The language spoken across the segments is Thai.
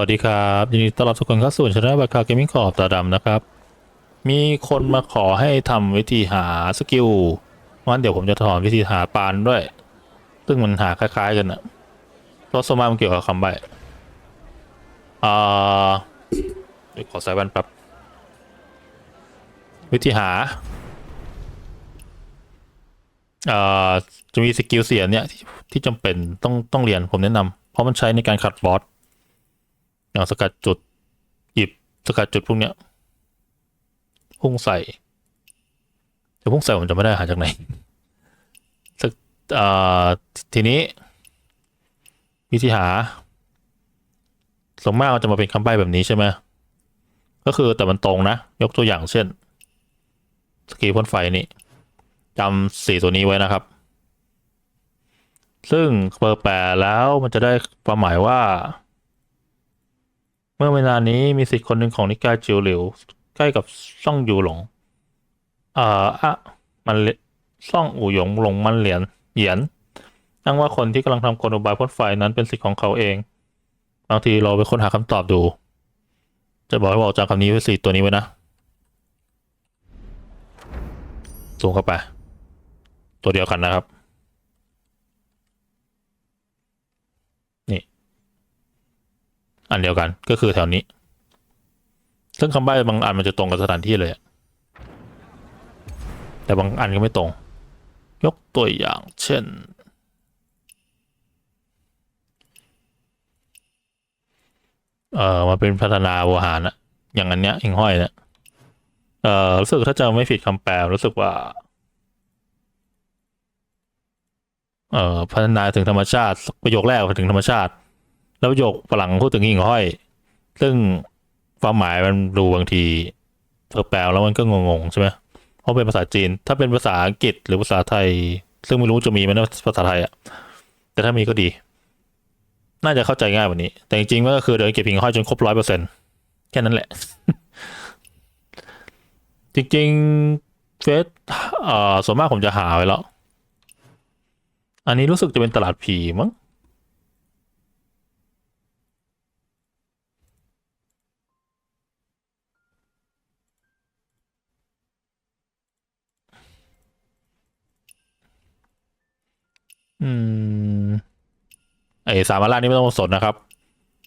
วัสดีครับยินดีต้อนรับทุกคนเข้าสู่ช anel บัคคาเกมมิ่งขอบตาดำนะครับ มีคนมาขอให้ทำวิธีหาสกิลงั้นเดี๋ยวผมจะถอนวิธีหาปานด้วย ซึ่งมันหาคล้าย ๆ กันอะเพราะสมามันเกี่ยวกับคำใบอ่าเดี๋ยวขอใส่แว่นแป๊บวิธีหาอ่าจะมีสกิลเสียเนี่ยทที่จำเป็นต้องต้องเรียนผมแนะนำเพราะมันใช้ในการขัดบอส อย่างสกัดจุดหยิบสกัดจุดพวกเนี้ยพุ่งใส่จะพุ่งใส่ผมจะไม่ได้หาจากไหนสักอ่าทีนี้ วิธีหาส่วนมากจะมาเป็นคำใบ้แบบนี้ใช่ไหมก็คือแต่มันตรงนะ ยกตัวอย่างเช่น สกีพ่นไฟนี่จำสี่ตัวนี้ไว้นะครับ ซึ่งเปิดแปลแล้วมันจะได้ความหมายว่า เมื่อเวลานี้มีสิทธิ์คนหนึ่งของนิกายจิวหลิว ใกล้กับซ่องยูหลงเอ่ออะมันเลซ่องอู่หยงหลงมันเหรียญเหยียนอ้างว่าคนที่กำลังทำกลอุบายพ่นไฟนั้นเป็นสิทธิ์ของเขาเอง บางทีเราไปค้นหาคำตอบดู จะบอกให้บอกจำคำนี้ไว้สี่ตัวนี้ไว้นะ สูงเข้าไป ตัวเดียวกันนะครับ อันเดียวกันก็คือแถวนี้ ซึ่งคำใบ้บางอันมันจะตรงกับสถานที่เลย แต่บางอันก็ไม่ตรง ยกตัวอย่างเช่น เอ่อมาเป็นพัฒนาวัวหารอะอย่างอันเนี้ยหิงห้อยเนี่ยเอ่อรู้สึกถ้าจำไม่ผิดคำแปลรู้สึกว่าเอ่อพัฒนาถึงธรรมชาติประโยคแรกถึงธรรมชาติ แล้วประโยคฝรั่งพูดถึงหิ่งห้อย ซึ่งความหมายมันดูบางทีเธอแปลแล้วมันก็งงๆใช่ไหมเพราะเป็นภาษาจีน ถ้าเป็นภาษาอังกฤษหรือภาษาไทย ซึ่งไม่รู้จะมีไหมนะภาษาไทยอะแต่ถ้ามีก็ดี น่าจะเข้าใจง่ายกว่านี้ แต่จริงๆมันก็คือเดินเก็บหิ่งห้อยจนครบร้อยเปอร์เซ็นต์แค่นั้นแหละ จริงๆเฟซเอ่อส่วนมากผมจะหาไว้แล้ว อันนี้รู้สึกจะเป็นตลาดผีมั้ง อืมไอสามอารานี่ไม่ต้องสนนะครับ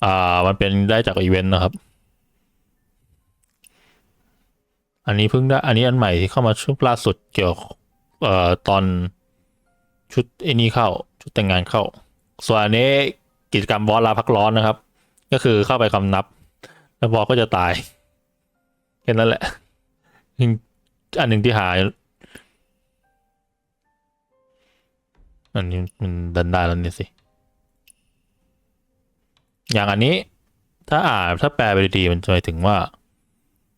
อ่า มันเป็นได้จากอีเวนต์นะครับ อันนี้เพิ่งได้ อันนี้อันใหม่ที่เข้ามาช่วงล่าสุดเกี่ยวเอ่อตอนชุดไอ้นี่เข้า ชุดแต่งงานเข้า ส่วนอันนี้กิจกรรมบอสลาพักร้อนนะครับ ก็คือเข้าไปคำนับ แล้วบอสก็จะตายแค่นั้นแหละอันหนึ่งที่หา อันนี้มันดันได้แล้วนี่สิ อย่างอันนี้ถ้าอ่านถ้าแปลไปดีๆมันจะหมายถึงว่า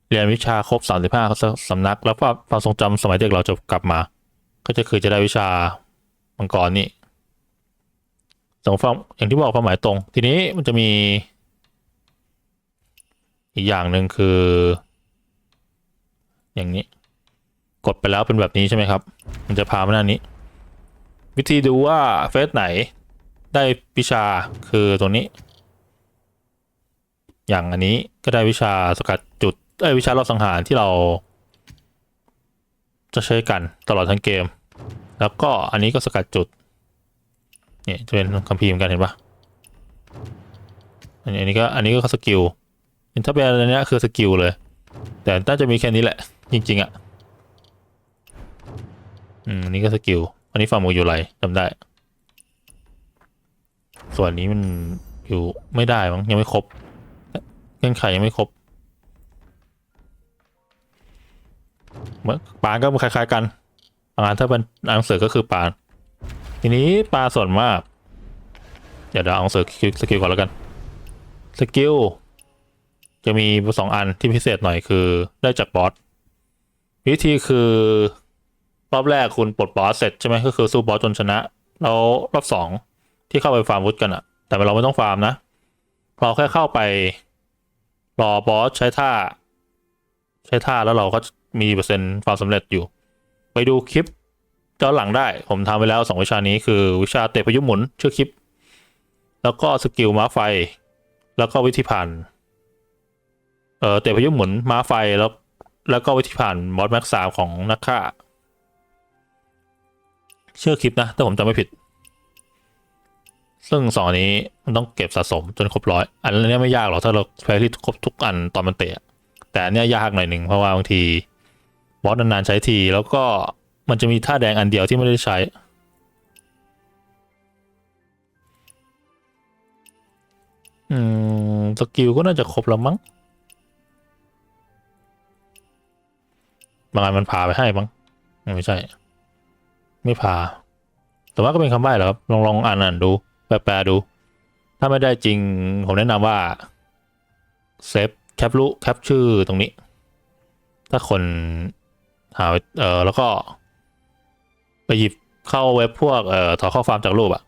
เรียนวิชาครบสามสิบห้าสำนัก แล้วความทรงจำสมัยเด็กเราจะกลับมา ก็จะคือจะได้วิชามังกรนี่สองความอย่างที่บอกความหมายตรง ทีนี้มันจะมี อีกอย่างหนึ่งคือ อย่างนี้ กดไปแล้วเป็นแบบนี้ใช่ไหมครับ มันจะพามาหน้านี้ วิธีดูว่าเฟสไหนได้วิชาคือตรงนี้ อย่างอันนี้ก็ได้วิชาสกัดจุดเอ้วิชารอบสังหารที่เรา จะใช้กันตลอดทั้งเกม แล้วก็อันนี้ก็สกัดจุดเนี่ยจะเป็นคัมภีร์เหมือนกันเห็นปะอันนี้ก็อันนี้ก็สกิลถ้าเป็นอันนี้คือสกิลเลย แต่น่าจะมีแค่นี้แหละ จริง ๆอะ่ะ อืมอันนี้ก็สกิล อันนี้ฝ่ามืออยู่ไรจำได้ ส่วนนี้มันอยู่ไม่ได้มั้งยังไม่ครบเงื่อนไขยังไม่ครบเมือปานก็คล้ายๆกันบานถ้าเป็นหนังสือก็คือปาน ทีนี้ปลาส่วนมาก เดี๋ยวเดี๋ยวเอาหนังสือสกิลก่อนแล้วกันสกิลจะมีสองอันที่พิเศษหน่อยคือได้จากบอสวิธีคือ รอบแรกคุณปลดบอสเสร็จใช่ไหมก็คือสู้บอสจนชนะ แล้วรอบสองที่เข้าไปฟาร์มวุฒกันอะแต่เราไม่ต้องฟาร์มนะ เราแค่เข้าไป รอบอสใช้ท่า ใช้ท่าแล้วเราก็มีเปอร์เซ็นต์ความสำเร็จอยู่ ไปดูคลิปย้อนหลังได้ ผมทำไปแล้วสองวิชานี้คือวิชาเตะพายุหมุนชื่อคลิป แล้วก็สกิลม้าไฟ แล้วก็วิธีผ่านเออเตะพายุหมุนม้าไฟแล้ว แล้วก็วิธีผ่านมอสแม็กสามของนักฆ่า ชื่อคลิปนะ ถ้าผมจำไม่ผิด ซึ่งสองนี้มันต้องเก็บสะสมจนครบร้อย อันนี้ไม่ยากหรอกถ้าเราแพ้ที่ครบทุกอันตอนมันเตะ แต่อันเนี้ยยากหน่อยหนึ่งเพราะว่าบางทีบอสนานๆใช้ที แล้วก็มันจะมีท่าแดงอันเดียวที่ไม่ได้ใช้ อืม สกิลก็น่าจะครบแล้วมั้งบางอันมันพาไปให้มั้งไม่ใช่ ไม่พาแต่ว่าก็เป็นคำใบ้แหละครับ ลองลองอ่านอ่านดู แปลๆดู ถ้าไม่ได้จริง ผมแนะนำว่าเซฟแคปรูแคปชื่อตรงนี้ ถ้าคนหาเออแล้วก็ ไปหยิบเข้าเว็บพวกเอ่อถอดข้อความจากรูปอะ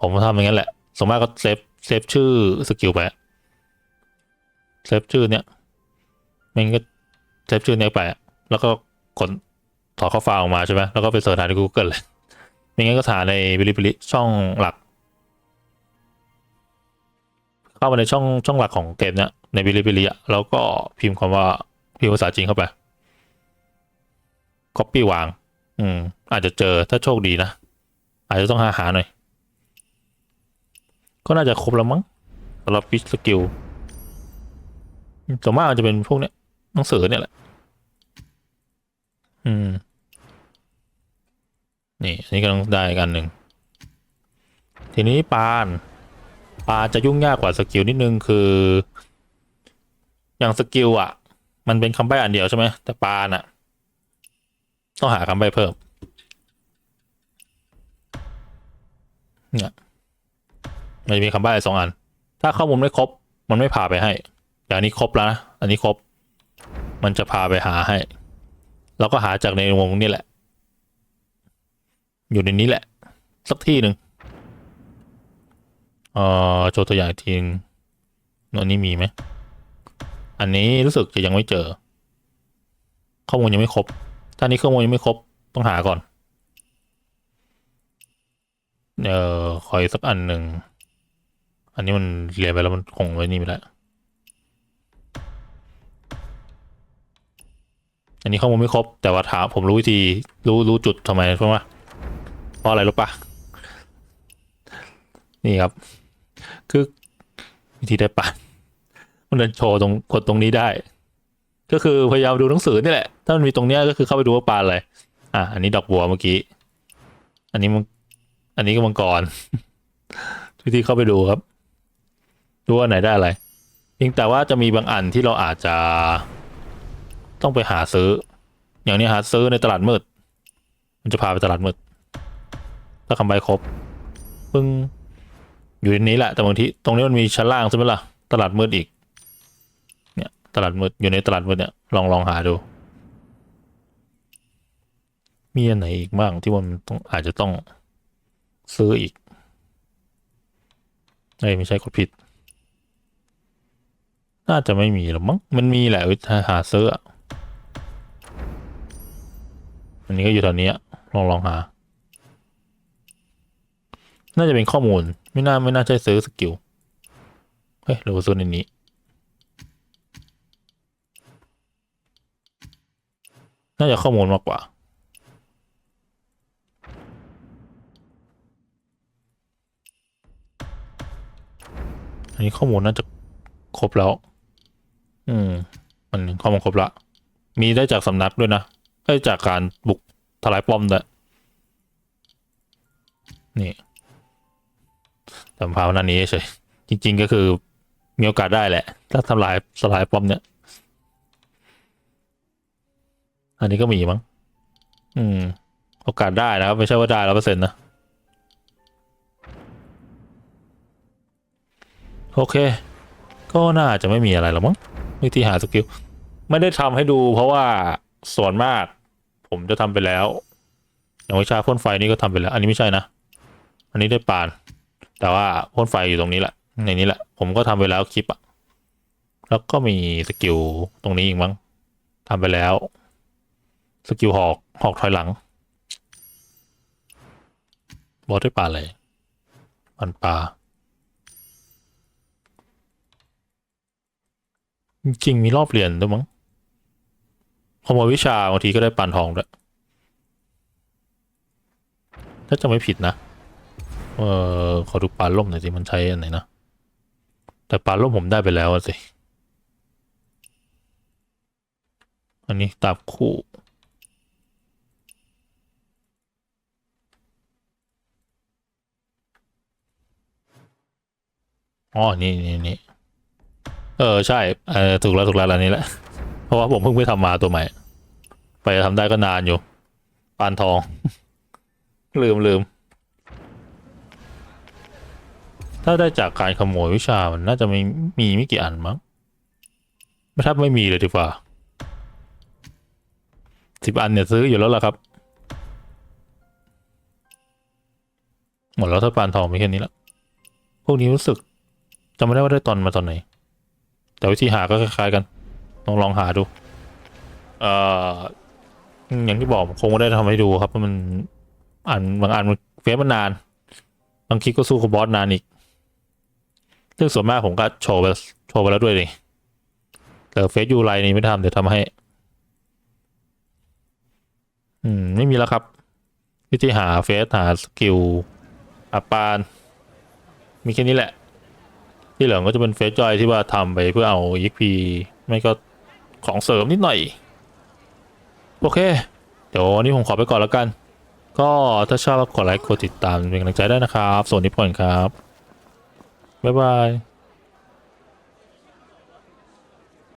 ผมทำอย่างนั้นแหละสมมติก็เซฟเซฟชื่อสกิลไปเซฟชื่อเนี้ยมันก็เซฟชื่อเนี้ยไปแล้วก็กด ถอดข้อความออกมาใช่ไหมแล้วก็ไปเสิร์ชหาใน Google เลยไม่งั้นก็หาในบิลิบิลิช่องหลัก เข้ามาในช่องช่องหลักของเกมเนี้ยในบิลิบิลิอะแล้วก็พิมพ์คำว่าพิมพ์ภาษาจีนเข้าไป copy วาง อืม อาจจะเจอถ้าโชคดีนะ อาจจะต้องหาหาหน่อย ก็น่าจะครบแล้วมั้งสำหรับฟิชสกิลส่วนมากจะเป็นพวกเนี้ยหนังสือเนี่ยแหละ อืม นี่อันนี้ก็ต้องได้กันหนึ่ง ทีนี้ปาน ปานจะยุ่งยากกว่าสกิลนิดนึงคือ อย่างสกิลอะ มันเป็นคำใบ้อันเดียวใช่ไหมแต่ปานอะ ต้องหาคำใบ้เพิ่ม เนี่ยมันจะมีคำใบ้สองอัน ถ้าข้อมูลไม่ครบ มันไม่พาไปให้อย่างนี้ครบแล้วนะ อันนี้ครบ มันจะพาไปหาให้ แล้วก็หาจากในวงนี่แหละ อยู่ในนี้แหละ สักที่หนึ่งเอ่อโชว์ตัวอย่างอีกทีนึงอันนี้มีไหม อันนี้รู้สึกจะยังไม่เจอ ข้อมูลยังไม่ครบ ถ้านี้ข้อมูลยังไม่ครบ ต้องหาก่อน เออคอยสักอันหนึ่ง อันนี้มันเรียนไปแล้วมันคงไว้นี่ไม่ได้อันนี้ข้อมูลไม่ครบ แต่ว่าถามผมรู้วิธีรู้รู้จุดทำไมเพราะว่าเพ ราะอะไรรู้ปะนี่ครับ คือวิธีได้ปามันเดินโชว์ตรงกดตรงนี้ได้ ก็คือพยายามดูหนังสือนี่แหละ ถ้ามันมีตรงเนี้ยก็คือเข้าไปดูว่าปลาอะไร อะ อันนี้ดอกบัวเมื่อกี้ อันนี้มัน อันนี้ก็มังกร วิธีเข้าไปดูครับ ดูว่าไหนได้อะไรเพียงแต่ว่าจะมีบางอันที่เราอาจจะต้องไปหาซื้อ อย่างนี้หาซื้อในตลาดมืด มันจะพาไปตลาดมืด ถ้าคำใบครบปึ้งอยู่ในนี้แหละ แต่บางทีตรงนี้มันมีชั้นล่างใช่ไหมล่ะ ตลาดมืดอีก เนี่ยตลาดมืดอยู่ในตลาดมืดเนี่ยลองลองหาดู มีอันไหนอีกบ้างที่มันต้องอาจจะต้องซื้ออีกเอ้ไม่ใช่กดผิด น่าจะไม่มีหรอมั้งมันมีแหละวิธีหาซื้ออันนี้ก็อยู่แถวนี้ลองลองหา น่าจะเป็นข้อมูล ไม่น่าไม่น่าใช่ซื้อสกิล เฮ้ยหรือว่าซื้อในนี้ น่าจะข้อมูลมากกว่า อันนี้ข้อมูลน่าจะครบแล้ว อืม มันข้อมูลครบละ มีได้จากสำนักด้วยนะได้จากการบุกทลายป้อมด้วยนี่ แต่ภาวนานี้เฉยจริง ๆ ก็คือมีโอกาสได้แหละ ถ้าทำลายสลายป้อมเนี่ย อันนี้ก็มีมั้งอืม โอกาสได้นะครับ ไม่ใช่ว่าได้ร้อยเปอร์เซ็นต์นะ โอเค ก็น่าจะไม่มีอะไรหรอกมั้งวิธีหาสกิล ไม่ได้ทำให้ดู เพราะว่าส่วนมาก ผมจะทำไปแล้ว อย่างวิชาพ่นไฟนี่ก็ทำไปแล้ว อันนี้ไม่ใช่นะ อันนี้ได้ปาน แต่ว่าพ่นไฟอยู่ตรงนี้แหละ ในนี้แหละ ผมก็ทำไปแล้วคลิปอะแล้วก็มีสกิลตรงนี้อีกมั้งทำไปแล้ว สกิลหอกหอกถอยหลังบอสด้วยปลาอะไรมันปลาจริงมีรอบเรียนด้วยมั้งขโมยวิชาบางทีก็ได้ปานทองด้วยถ้าจะไม่ผิดนะ เออขอดูปานล่มหน่อยสิ มันใช้อันไหนนะ แต่ปานล่มผมได้ไปแล้วสิ อันนี้ตาบคู่อ๋อ นี่นี่นี่เออ ใช่ เออ ถูกแล้ว ถูกแล้วอันนี้แหละ เพราะว่าผมเพิ่งไปทำมาตัวใหม่ ไปทำได้ก็นานอยู่ ปานทอง ลืมลืม ถ้าได้จากการขโมยวิชามันน่าจะไม่มีไม่กี่อันมั้งไม่ถ้าไม่มีเลยดีกว่าสิบอันเนี่ยซื้ออยู่แล้วล่ะครับ หมดแล้วถ้าปานทองมีแค่นี้ละพวกนี้รู้สึกจำไม่ได้ว่าได้ตอนมาตอนไหน แต่วิธีหาก็คล้ายๆกัน ลองลองหาดู เอ่ออย่างที่บอกคงไม่ได้ทำให้ดูครับเพราะมันอ่านบางอันมันเฟซมันนาน บางคลิปก็สู้กับบอสนานอีก ซึ่งส่วนมากผมก็โชว์ไปโชว์ไปแล้วด้วยนี่แต่เฟซยูไลนี่ไม่ทำเดี๋ยวทำให้ อืม ไม่มีแล้วครับ วิธีหาเฟซหาสกิลอาปาน มีแค่นี้แหละ ที่เหลือก็จะเป็นเฟซจอยที่ว่าทำไปเพื่อเอา EXP ไม่ก็ของเสริมนิดหน่อย โอเค เดี๋ยววันนี้ผมขอไปก่อนแล้วกัน ก็ถ้าชอบก็กดไลค์กดติดตามเป็นกำลังใจได้นะครับ ส่วนนิพนธ์ครับ บ๊ายบาย